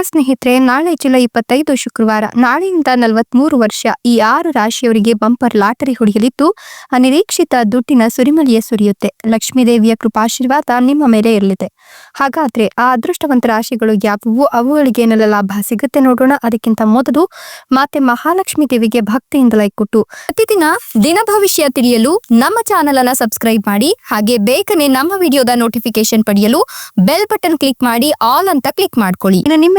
ನಮಸ್ಕಾರ ಸ್ನೇಹಿತರೆ, ನಾಳೆ ಜುಲೈ ಇಪ್ಪತ್ತೈದು ಶುಕ್ರವಾರ, ನಾಳೆಯಿಂದ ನಲವತ್ಮೂರು ವರ್ಷ ಈ ಆರು ರಾಶಿಯವರಿಗೆ ಬಂಪರ್ ಲಾಟರಿ ಹೊಡೆಯಲಿದ್ದು, ಅನಿರೀಕ್ಷಿತ ದುಡ್ಡಿನ ಸುರಿಮಳೆಯ ಸುರಿಯುತ್ತೆ. ಲಕ್ಷ್ಮೀ ದೇವಿಯ ಕೃಪಾಶೀರ್ವಾದ ನಿಮ್ಮ ಮೇಲೆ ಇರಲಿದೆ. ಹಾಗಾದ್ರೆ ಆ ಅದೃಷ್ಟವಂತ ರಾಶಿಗಳು ಯಾವುವು? ಅವುಗಳಿಗೆ ಏನೆಲ್ಲ ಲಾಭ ಸಿಗುತ್ತೆ ನೋಡೋಣ. ಅದಕ್ಕಿಂತ ಮೊದಲು ಮಾತೆ ಮಹಾಲಕ್ಷ್ಮೀ ದೇವಿಗೆ ಭಕ್ತಿಯಿಂದ ಲೈಕ್ ಕೊಟ್ಟು, ಪ್ರತಿದಿನ ದಿನ ಭವಿಷ್ಯ ತಿಳಿಯಲು ನಮ್ಮ ಚಾನೆಲ್ ಅನ್ನ ಸಬ್ಸ್ಕ್ರೈಬ್ ಮಾಡಿ, ಹಾಗೆ ಬೇಗನೆ ನಮ್ಮ ವಿಡಿಯೋದ ನೋಟಿಫಿಕೇಶನ್ ಪಡೆಯಲು ಬೆಲ್ ಬಟನ್ ಕ್ಲಿಕ್ ಮಾಡಿ, ಆಲ್ ಅಂತ ಕ್ಲಿಕ್ ಮಾಡ್ಕೊಳ್ಳಿ. ನಿಮ್ಮ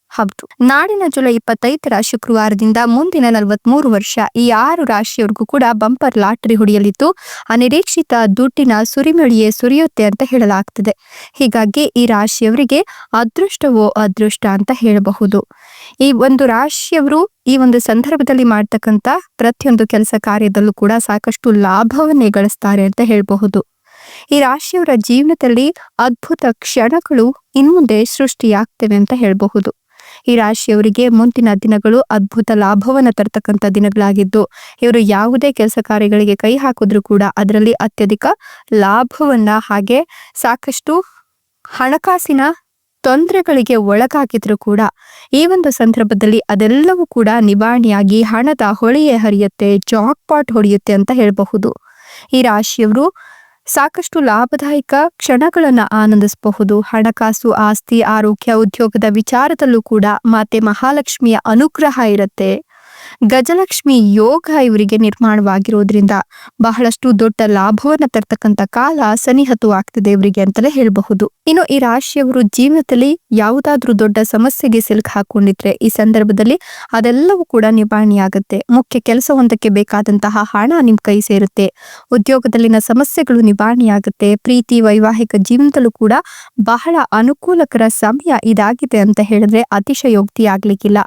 ಹೌದು. ನಾಡಿನ ಜುಲೈ ಇಪ್ಪತ್ತೈದರ ಶುಕ್ರವಾರದಿಂದ ಮುಂದಿನ ನಲವತ್ಮೂರು ವರ್ಷ ಈ ಆರು ರಾಶಿಯವರಿಗೂ ಕೂಡ ಬಂಪರ್ ಲಾಟರಿ ಹೊಡೆಯಲಿದ್ದು, ಅನಿರೀಕ್ಷಿತ ದುಡ್ಡಿನ ಸುರಿಮಳಿಯೇ ಸುರಿಯುತ್ತೆ ಅಂತ ಹೇಳಲಾಗ್ತದೆ. ಹೀಗಾಗಿ ಈ ರಾಶಿಯವರಿಗೆ ಅದೃಷ್ಟವೋ ಅದೃಷ್ಟ ಅಂತ ಹೇಳಬಹುದು. ಈ ಒಂದು ರಾಶಿಯವರು ಈ ಒಂದು ಸಂದರ್ಭದಲ್ಲಿ ಮಾಡ್ತಕ್ಕಂಥ ಪ್ರತಿಯೊಂದು ಕೆಲಸ ಕಾರ್ಯದಲ್ಲೂ ಕೂಡ ಸಾಕಷ್ಟು ಲಾಭವನ್ನೇ ಗಳಿಸ್ತಾರೆ ಅಂತ ಹೇಳಬಹುದು. ಈ ರಾಶಿಯವರ ಜೀವನದಲ್ಲಿ ಅದ್ಭುತ ಕ್ಷಣಗಳು ಇನ್ಮುಂದೆ ಸೃಷ್ಟಿಯಾಗ್ತವೆ ಅಂತ ಹೇಳಬಹುದು. ಈ ರಾಶಿಯವರಿಗೆ ಮುಂದಿನ ದಿನಗಳು ಅದ್ಭುತ ಲಾಭವನ್ನ ತರ್ತಕ್ಕಂಥ ದಿನಗಳಾಗಿದ್ದು, ಇವರು ಯಾವುದೇ ಕೆಲಸ ಕಾರ್ಯಗಳಿಗೆ ಕೈ ಹಾಕಿದ್ರು ಕೂಡ ಅದರಲ್ಲಿ ಅತ್ಯಧಿಕ ಲಾಭವನ್ನ ಹಾಗೆ ಸಾಕಷ್ಟು ಹಣಕಾಸಿನ ತೊಂದರೆಗಳಿಗೆ ಒಳಗಾಗಿದ್ರು ಕೂಡ ಈ ಒಂದು ಸಂದರ್ಭದಲ್ಲಿ ಅದೆಲ್ಲವೂ ಕೂಡ ನಿವಾರಣೆಯಾಗಿ ಹಣದ ಹೊಳೆಯೇ ಹರಿಯುತ್ತೆ, ಜಾಕ್ ಪಾಟ್ ಹೊಡೆಯುತ್ತೆ ಅಂತ ಹೇಳಬಹುದು. ಈ ರಾಶಿಯವರು ಸಾಕಷ್ಟು ಲಾಭದಾಯಕ ಕ್ಷಣಗಳನ್ನು ಆನಂದಿಸಬಹುದು. ಹಣಕಾಸು ಆಸ್ತಿ ಆರೋಗ್ಯ ಉದ್ಯೋಗದ ವಿಚಾರದಲ್ಲೂ ಕೂಡ ಮಾತೆ ಮಹಾಲಕ್ಷ್ಮಿಯ ಅನುಗ್ರಹ ಇರುತ್ತೆ. ಗಜಲಕ್ಷ್ಮಿ ಯೋಗ ಇವರಿಗೆ ನಿರ್ಮಾಣವಾಗಿರೋದ್ರಿಂದ ಬಹಳಷ್ಟು ದೊಡ್ಡ ಲಾಭವನ್ನ ತರ್ತಕ್ಕಂತ ಕಾಲ ಸನಿಹತು ಆಗ್ತಿದೆ ಇವರಿಗೆ ಅಂತಲೇ ಹೇಳಬಹುದು. ಇನ್ನು ಈ ರಾಶಿಯವರು ಜೀವನದಲ್ಲಿ ಯಾವುದಾದ್ರೂ ದೊಡ್ಡ ಸಮಸ್ಯೆಗೆ ಸಿಲುಕು ಹಾಕೊಂಡಿದ್ರೆ ಈ ಸಂದರ್ಭದಲ್ಲಿ ಅದೆಲ್ಲವೂ ಕೂಡ ನಿವಾರಣೆಯಾಗುತ್ತೆ. ಮುಖ್ಯ ಕೆಲಸವೊಂದಕ್ಕೆ ಬೇಕಾದಂತಹ ಹಣ ನಿಮ್ ಕೈ ಸೇರುತ್ತೆ. ಉದ್ಯೋಗದಲ್ಲಿನ ಸಮಸ್ಯೆಗಳು ನಿಭಾವಣೆಯಾಗುತ್ತೆ ಪ್ರೀತಿ, ವೈವಾಹಿಕ ಜೀವನದಲ್ಲೂ ಕೂಡ ಬಹಳ ಅನುಕೂಲಕರ ಸಮಯ ಇದಾಗಿದೆ ಅಂತ ಹೇಳಿದ್ರೆ ಅತಿಶಯೋಕ್ತಿ ಆಗ್ಲಿಕ್ಕಿಲ್ಲ.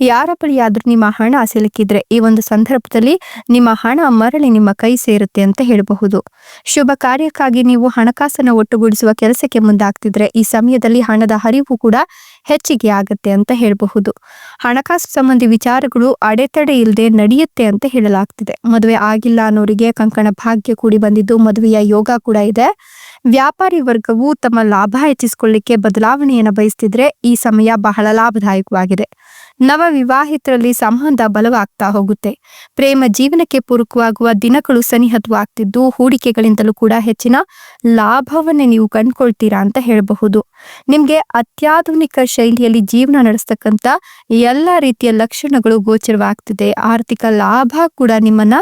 ಯಾರ ಬಳಿಯಾದ್ರೂ ನಿಮ್ಮ ಹಣ ಸಿಲುಕಿದ್ರೆ ಈ ಒಂದು ಸಂದರ್ಭದಲ್ಲಿ ನಿಮ್ಮ ಹಣ ಮರಳಿ ನಿಮ್ಮ ಕೈ ಸೇರುತ್ತೆ ಅಂತ ಹೇಳಬಹುದು. ಶುಭ ಕಾರ್ಯಕ್ಕಾಗಿ ನೀವು ಹಣಕಾಸನ್ನು ಒಟ್ಟುಗೂಡಿಸುವ ಕೆಲಸಕ್ಕೆ ಮುಂದಾಗ್ತಿದ್ರೆ ಈ ಸಮಯದಲ್ಲಿ ಹಣದ ಹರಿವು ಕೂಡ ಹೆಚ್ಚಿಗೆ ಆಗುತ್ತೆ ಅಂತ ಹೇಳಬಹುದು. ಹಣಕಾಸು ಸಂಬಂಧಿ ವಿಚಾರಗಳು ಅಡೆತಡೆ ಇಲ್ಲದೆ ನಡೆಯುತ್ತೆ ಅಂತ ಹೇಳಲಾಗ್ತಿದೆ. ಮದುವೆ ಆಗಿಲ್ಲ ಅನ್ನೋರಿಗೆ ಕಂಕಣ ಭಾಗ್ಯ ಕೂಡಿ ಬಂದಿದ್ದು ಮದುವೆಯ ಯೋಗ ಕೂಡ ಇದೆ. ವ್ಯಾಪಾರಿ ವರ್ಗವು ತಮ್ಮ ಲಾಭ ಹೆಚ್ಚಿಸಿಕೊಳ್ಳಿಕ್ಕೆ ಬದಲಾವಣೆಯನ್ನು ಬಯಸ್ತಿದ್ರೆ ಈ ಸಮಯ ಬಹಳ ಲಾಭದಾಯಕವಾಗಿದೆ. ನವ ವಿವಾಹಿತರಲ್ಲಿ ಸಂಬಂಧ ಬಲವಾಗ್ತಾ ಹೋಗುತ್ತೆ. ಪ್ರೇಮ ಜೀವನಕ್ಕೆ ಪೂರಕವಾಗುವ ದಿನಗಳು ಸನಿಹತವಾಗ್ತಿದ್ದು, ಹೂಡಿಕೆಗಳಿಂದಲೂ ಕೂಡ ಹೆಚ್ಚಿನ ಲಾಭವನ್ನೇ ನೀವು ಕಂಡ್ಕೊಳ್ತೀರಾ ಅಂತ ಹೇಳಬಹುದು. ನಿಮ್ಗೆ ಅತ್ಯಾಧುನಿಕ ಶೈಲಿಯಲ್ಲಿ ಜೀವನ ನಡೆಸ್ತಕ್ಕಂಥ ಎಲ್ಲ ರೀತಿಯ ಲಕ್ಷಣಗಳು ಗೋಚರವಾಗ್ತಿದೆ. ಆರ್ಥಿಕ ಲಾಭ ಕೂಡ ನಿಮ್ಮನ್ನ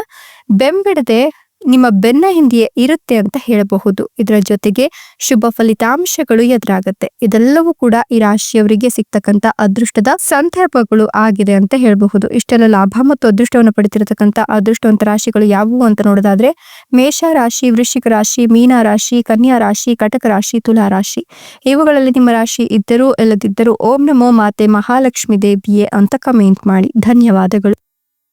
ಬೆಂಬಿಡದೆ ನಿಮ್ಮ ಬೆನ್ನ ಹಿಂದೆಯೇ ಇರುತ್ತೆ ಅಂತ ಹೇಳಬಹುದು. ಇದರ ಜೊತೆಗೆ ಶುಭ ಫಲಿತಾಂಶಗಳು ಎದುರಾಗತ್ತೆ. ಇದೆಲ್ಲವೂ ಕೂಡ ಈ ರಾಶಿಯವರಿಗೆ ಸಿಗ್ತಕ್ಕಂತ ಅದೃಷ್ಟದ ಸಂದರ್ಭಗಳು ಆಗಿದೆ ಅಂತ ಹೇಳಬಹುದು. ಇಷ್ಟೆಲ್ಲ ಲಾಭ ಮತ್ತು ಅದೃಷ್ಟವನ್ನು ಪಡೆದಿರತಕ್ಕಂತ ಅದೃಷ್ಟವಂತ ರಾಶಿಗಳು ಯಾವುವು ಅಂತ ನೋಡೋದಾದ್ರೆ, ಮೇಷ ರಾಶಿ, ವೃಶ್ಚಿಕ ರಾಶಿ, ಮೀನ ರಾಶಿ, ಕನ್ಯಾ ರಾಶಿ, ಕಟಕ ರಾಶಿ, ತುಲಾ ರಾಶಿ. ಇವುಗಳಲ್ಲಿ ನಿಮ್ಮ ರಾಶಿ ಇದ್ದರೂ, ಇಲ್ಲದಿದ್ದರೂ ಓಂ ನಮೋ ಮಾತೆ ಮಹಾಲಕ್ಷ್ಮಿ ದೇವಿಯೇ ಅಂತ ಕಮೆಂಟ್ ಮಾಡಿ. ಧನ್ಯವಾದಗಳು.